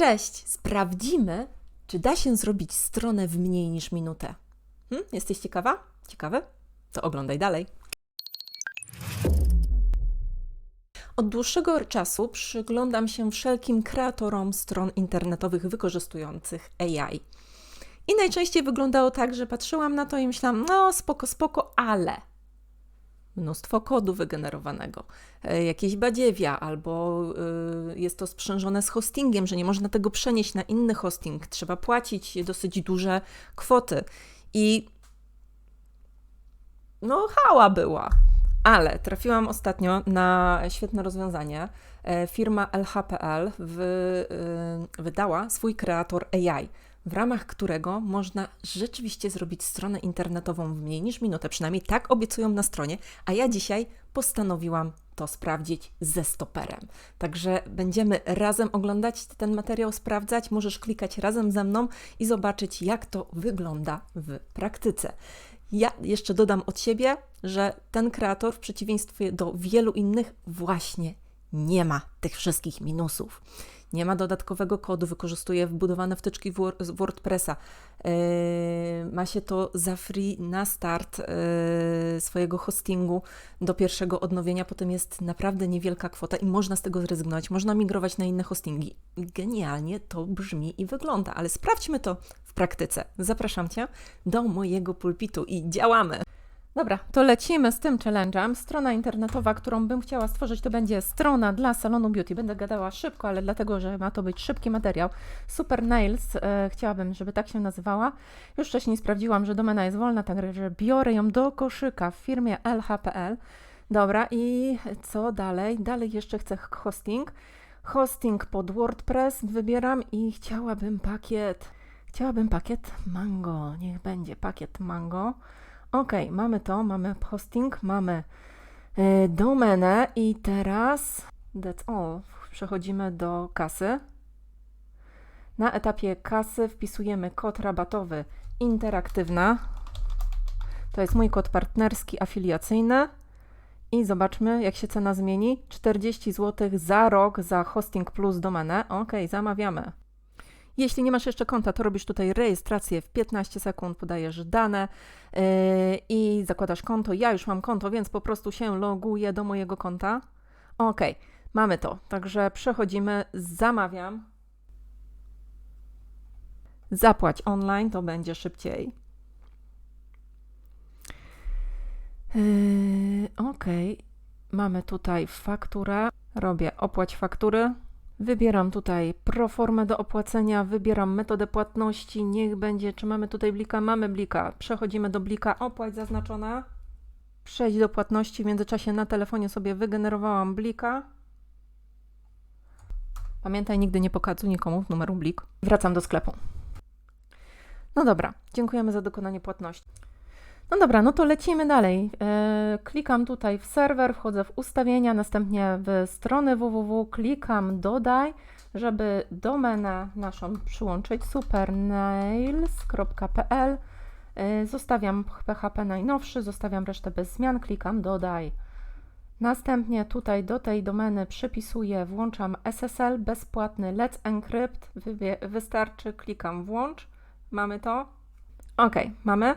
Cześć! Sprawdzimy, czy da się zrobić stronę w mniej niż minutę. Hm? Jesteś ciekawa? Ciekawy? To oglądaj dalej. Od dłuższego czasu przyglądam się wszelkim kreatorom stron internetowych wykorzystujących AI. I najczęściej wyglądało tak, że patrzyłam na to i myślałam, no spoko, spoko, ale mnóstwo kodu wygenerowanego, e, jakieś badziewia, albo y, jest to sprzężone z hostingiem, że nie można tego przenieść na inny hosting, trzeba płacić dosyć duże kwoty. I no, hała była. Ale trafiłam ostatnio na świetne rozwiązanie. E, Firma LHPL wy, wydała swój kreator AI, w ramach którego można rzeczywiście zrobić stronę internetową w mniej niż minutę. Przynajmniej tak obiecują na stronie, a ja dzisiaj postanowiłam to sprawdzić ze stoperem. Także będziemy razem oglądać ten materiał, sprawdzać. Możesz klikać razem ze mną i zobaczyć, jak to wygląda w praktyce. Ja jeszcze dodam od siebie, że ten kreator, w przeciwieństwie do wielu innych, właśnie nie ma tych wszystkich minusów. Nie ma dodatkowego kodu, wykorzystuje wbudowane wtyczki z WordPressa. Yy, ma się to za free na start yy, swojego hostingu do pierwszego odnowienia, potem jest naprawdę niewielka kwota i można z tego zrezygnować, można migrować na inne hostingi. Genialnie to brzmi i wygląda, ale sprawdźmy to w praktyce. Zapraszam Cię do mojego pulpitu i działamy! Dobra, to lecimy z tym challenge'em. Strona internetowa, którą bym chciała stworzyć, to będzie strona dla salonu beauty. Będę gadała szybko, ale dlatego, że ma to być szybki materiał. Super Nails, e, chciałabym, żeby tak się nazywała. Już wcześniej sprawdziłam, że domena jest wolna, także biorę ją do koszyka w firmie LHPL. Dobra, i co dalej? Dalej jeszcze chcę hosting. Hosting pod WordPress wybieram i chciałabym pakiet. Chciałabym pakiet Mango. Niech będzie pakiet Mango. Ok, mamy to, mamy hosting, mamy y, domenę i teraz that's all. Przechodzimy do kasy. Na etapie kasy wpisujemy kod rabatowy interaktywna. To jest mój kod partnerski afiliacyjny. I zobaczmy, jak się cena zmieni. 40 zł za rok za hosting plus domenę. Ok, zamawiamy. Jeśli nie masz jeszcze konta, to robisz tutaj rejestrację w 15 sekund, podajesz dane yy, i zakładasz konto. Ja już mam konto, więc po prostu się loguję do mojego konta. Ok, mamy to. Także przechodzimy, zamawiam. Zapłać online, to będzie szybciej. Yy, ok, mamy tutaj fakturę. Robię opłać faktury. Wybieram tutaj proformę do opłacenia, wybieram metodę płatności, niech będzie, czy mamy tutaj blika? Mamy blika. Przechodzimy do blika, opłać zaznaczona. Przejść do płatności, w międzyczasie na telefonie sobie wygenerowałam blika. Pamiętaj, nigdy nie pokazuj nikomu numeru blik. Wracam do sklepu. No dobra, dziękujemy za dokonanie płatności. No dobra, no to lecimy dalej. E, klikam tutaj w serwer, wchodzę w ustawienia, następnie w stronę www, klikam dodaj, żeby domenę naszą przyłączyć supernails.pl. E, zostawiam PHP najnowszy, zostawiam resztę bez zmian, klikam dodaj. Następnie tutaj do tej domeny przypisuję, włączam SSL bezpłatny Let's Encrypt. Wystarczy, klikam włącz. Mamy to? Ok, mamy.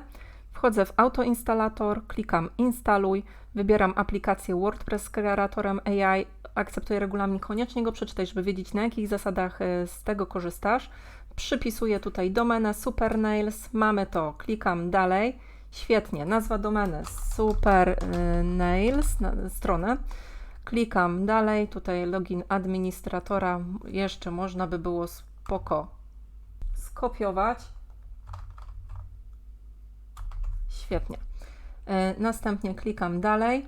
Wchodzę w autoinstalator, klikam instaluj, wybieram aplikację WordPress z kreatorem AI, akceptuję regulamin, koniecznie go przeczytaj, żeby wiedzieć na jakich zasadach e, z tego korzystasz. Przypisuję tutaj domenę supernails, mamy to, klikam dalej. Świetnie, nazwa domeny supernails, stronę. Klikam dalej, tutaj login administratora, jeszcze można by było spoko skopiować Świetnie. E, następnie klikam dalej.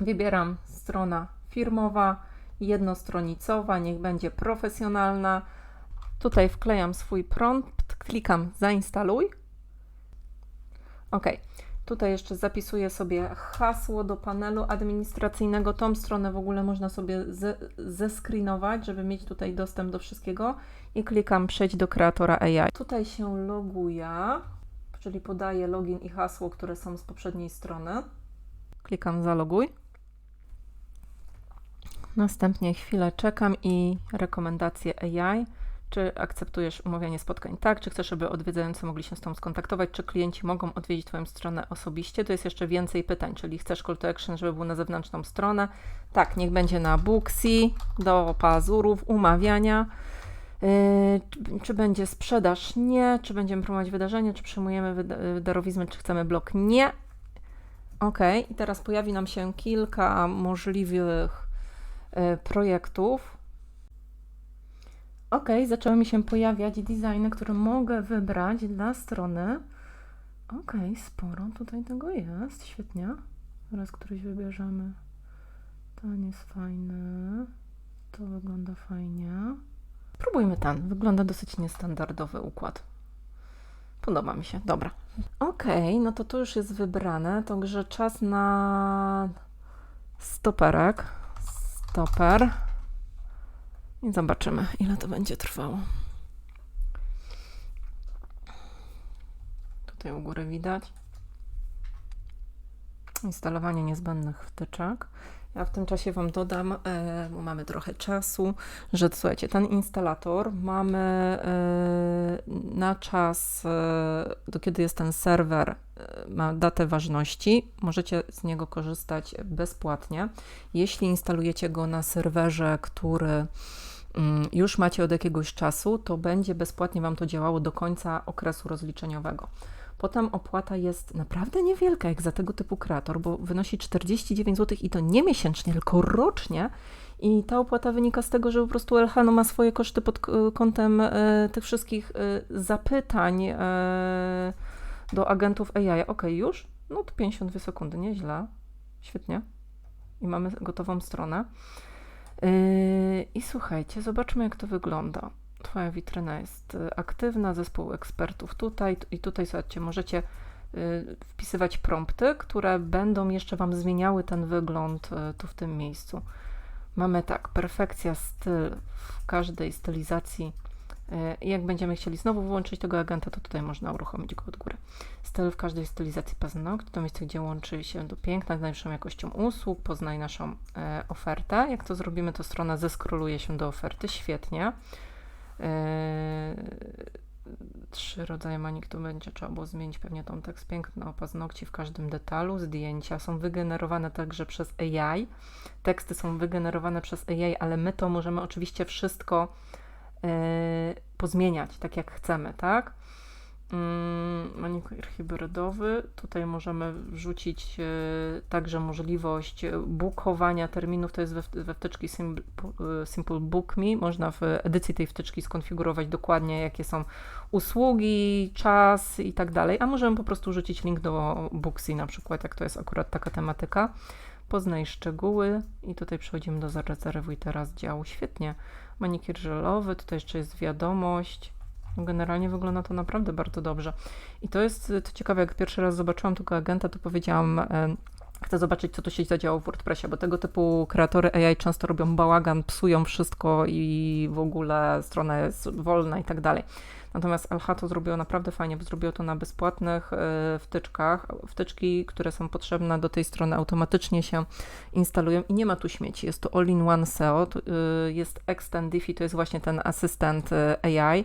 Wybieram strona firmowa, jednostronicowa, niech będzie profesjonalna. Tutaj wklejam swój prompt, klikam zainstaluj. OK. Tutaj jeszcze zapisuję sobie hasło do panelu administracyjnego. Tą stronę w ogóle można sobie zescreenować, żeby mieć tutaj dostęp do wszystkiego. I klikam przejść do kreatora AI. Tutaj się loguję czyli podaję login i hasło, które są z poprzedniej strony. Klikam zaloguj. Następnie chwilę czekam i rekomendacje AI, Czy akceptujesz umawianie spotkań? Tak. Czy chcesz, żeby odwiedzający mogli się z Tobą skontaktować? Czy klienci mogą odwiedzić Twoją stronę osobiście? To jest jeszcze więcej pytań, czyli chcesz call to action, żeby był na zewnętrzną stronę? Tak, niech będzie na Booksy, do pazurów, umawiania. Yy, czy, będzie sprzedaż? Nie. Czy będziemy promować wydarzenie? Czy przyjmujemy wyda darowizmy? Czy chcemy blog? Nie. Ok, i teraz pojawi nam się kilka możliwych y, projektów. Ok, zaczęły mi się pojawiać designy, które mogę wybrać dla strony. Ok, sporo tutaj tego jest, świetnie. Teraz któryś wybierzemy. Ten jest fajny. To wygląda fajnie. Spróbujmy ten. Wygląda dosyć niestandardowy układ. Podoba mi się. Dobra. Ok, no to to już jest wybrane. Także czas na stoperek. Stoper. I zobaczymy, ile to będzie trwało. Tutaj u góry widać. Instalowanie niezbędnych wtyczek. Ja w tym czasie Wam dodam, e, bo mamy trochę czasu, że słuchajcie, ten instalator mamy e, na czas, e, do kiedy jest ten serwer, ma datę ważności. Możecie z niego korzystać bezpłatnie. Jeśli instalujecie go na serwerze, który mm, już macie od jakiegoś czasu, to będzie bezpłatnie Wam to działało do końca okresu rozliczeniowego. Potem opłata jest naprawdę niewielka, jak za tego typu kreator, bo wynosi 49 zł i to nie miesięcznie, tylko rocznie. I ta opłata wynika z tego, że po prostu Elhano ma swoje koszty pod kątem e, tych wszystkich e, zapytań e, do agentów AI. Ok, już? No to 52 sekundy, nieźle. Świetnie. I mamy gotową stronę. I słuchajcie, zobaczmy, jak to wygląda. Twoja witryna jest y, aktywna, zespół ekspertów tutaj i tutaj słuchajcie, możecie y, wpisywać prompty, które będą jeszcze Wam zmieniały ten wygląd y, tu w tym miejscu. Mamy tak, perfekcja styl w każdej stylizacji. Jak będziemy chcieli znowu włączyć tego agenta, to tutaj można uruchomić go od góry. Styl w każdej stylizacji paznokci, to miejsce, gdzie łączy się do piękna z najwyższą jakością usług, poznaj naszą ofertę. Jak to zrobimy, to strona zeskroluje się do oferty, świetnie. Yy, trzy rodzaje manik tu będzie trzeba było zmienić pewnie tą tekst piękny o paznokci w każdym detalu. Zdjęcia są wygenerowane także przez AI. Teksty są wygenerowane przez AI, ale my to możemy oczywiście wszystko yy, pozmieniać tak jak chcemy, tak? Mm, manikir hybrydowy. Tutaj możemy wrzucić e, także możliwość bookowania terminów. To jest we, we wtyczki Simple, Simple Book Me. Można w edycji tej wtyczki skonfigurować dokładnie, jakie są usługi, czas i tak dalej. A możemy po prostu wrzucić link do Booksy na przykład, jak to jest akurat taka tematyka. Poznaj szczegóły i tutaj przechodzimy do zarezerwuj teraz działu. Świetnie. Manikir żelowy, tutaj jeszcze jest wiadomość Generalnie wygląda to naprawdę bardzo dobrze. I to jest to ciekawe, jak pierwszy raz zobaczyłam tego agenta, to powiedziałam, e, chcę zobaczyć, co tu się zadziało w WordPressie, bo tego typu kreatory AI często robią bałagan, psują wszystko i w ogóle strona jest wolna i tak dalej. Natomiast LH to zrobiło naprawdę fajnie, bo zrobiło to na bezpłatnych y, wtyczkach. Wtyczki, które są potrzebne do tej strony automatycznie się instalują i nie ma tu śmieci. Jest to all-in-one SEO, y, jest Extend Diffie, to jest właśnie ten asystent AI, E,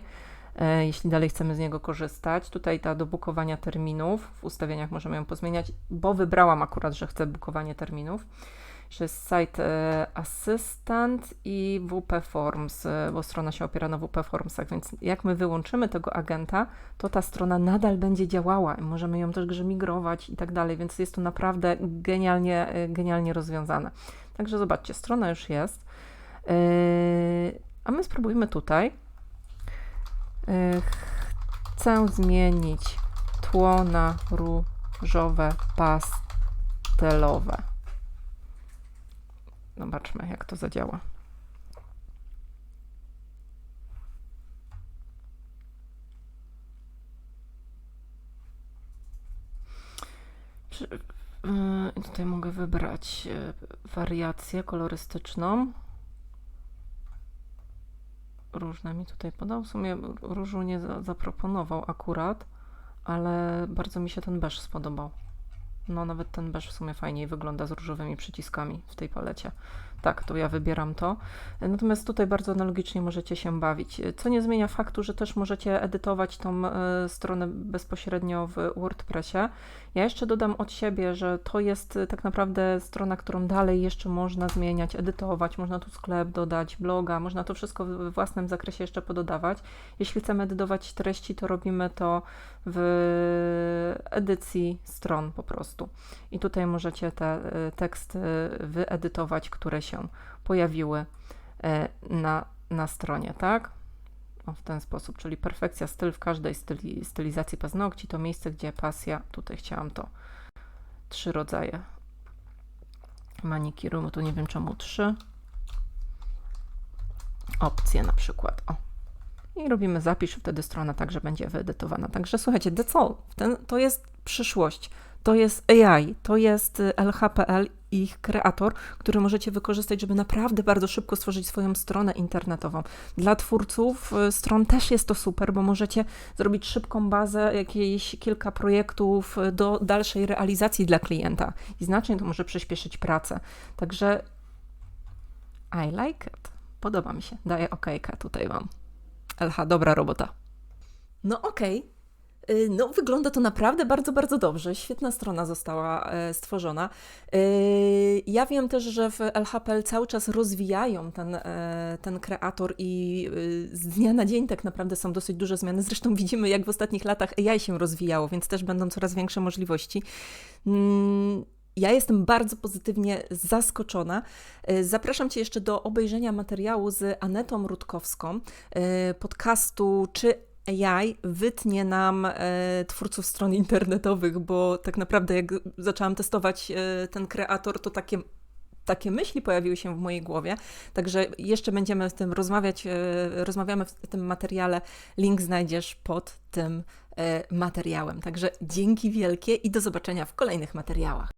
jeśli dalej chcemy z niego korzystać. Tutaj ta do bukowania terminów, w ustawieniach możemy ją pozmieniać, bo wybrałam akurat, że chcę bukowanie terminów. Że jest site e, Assistant i WP Forms, e, bo strona się opiera na WP Formsach, więc jak my wyłączymy tego agenta, to ta strona nadal będzie działała możemy ją też migrować i tak dalej, więc jest to naprawdę genialnie, genialnie rozwiązane. Także zobaczcie, strona już jest. A my spróbujmy tutaj Chcę zmienić tło na różowe pastelowe. Zobaczmy, jak to zadziała. Y, tutaj mogę wybrać y, wariację kolorystyczną różne mi tutaj podał. W sumie różu nie za, zaproponował akurat, ale bardzo mi się ten beż spodobał. No, nawet ten beż w sumie fajniej wygląda z różowymi przyciskami w tej palecie. Tak, to ja wybieram to. Natomiast tutaj bardzo analogicznie możecie się bawić, co nie zmienia faktu, że też możecie edytować tą e, stronę bezpośrednio w WordPressie. Ja jeszcze dodam od siebie, że to jest e, tak naprawdę strona, którą dalej jeszcze można zmieniać, edytować, można tu sklep dodać, bloga, można to wszystko w własnym zakresie jeszcze pododawać. Jeśli chcemy edytować treści, to robimy to w edycji stron po prostu. I tutaj możecie te y, teksty wyedytować, które się pojawiły e, na, na stronie, tak? O, w ten sposób, czyli perfekcja styl w każdej styli, stylizacji paznokci, to miejsce, gdzie pasja, tutaj chciałam to trzy rodzaje manikiru, bo tu nie wiem czemu trzy opcje na przykład, o. I robimy zapisz, wtedy strona także będzie wyedytowana. Także słuchajcie, that's all. Ten, to jest przyszłość. To jest AI, to jest y, LHPL, ich kreator, który możecie wykorzystać, żeby naprawdę bardzo szybko stworzyć swoją stronę internetową. Dla twórców y, stron też jest to super, bo możecie zrobić szybką bazę, jakieś kilka projektów y, do dalszej realizacji dla klienta i znacznie to może przyspieszyć pracę. Także I like it. Podoba mi się. Daję okejkę tutaj Wam. LH, dobra robota. No okej. Y, No, wygląda to naprawdę bardzo, bardzo dobrze. Świetna strona została e, stworzona. Y, Ja wiem też, że w LHPL cały czas rozwijają ten, e, ten kreator i y, z dnia na dzień tak naprawdę są dosyć duże zmiany. Zresztą widzimy, jak w ostatnich latach AI się rozwijało, więc też będą coraz większe możliwości. Mm, Ja jestem bardzo pozytywnie zaskoczona. E, Zapraszam Cię jeszcze do obejrzenia materiału z Anetą Rutkowską, podcastu Czy AI wytnie nam e, twórców stron internetowych, bo tak naprawdę jak zaczęłam testować e, ten kreator, to takie takie myśli pojawiły się w mojej głowie, także jeszcze będziemy w tym rozmawiać, e, rozmawiamy w tym materiale, link znajdziesz pod tym materiałem. Także dzięki wielkie i do zobaczenia w kolejnych materiałach.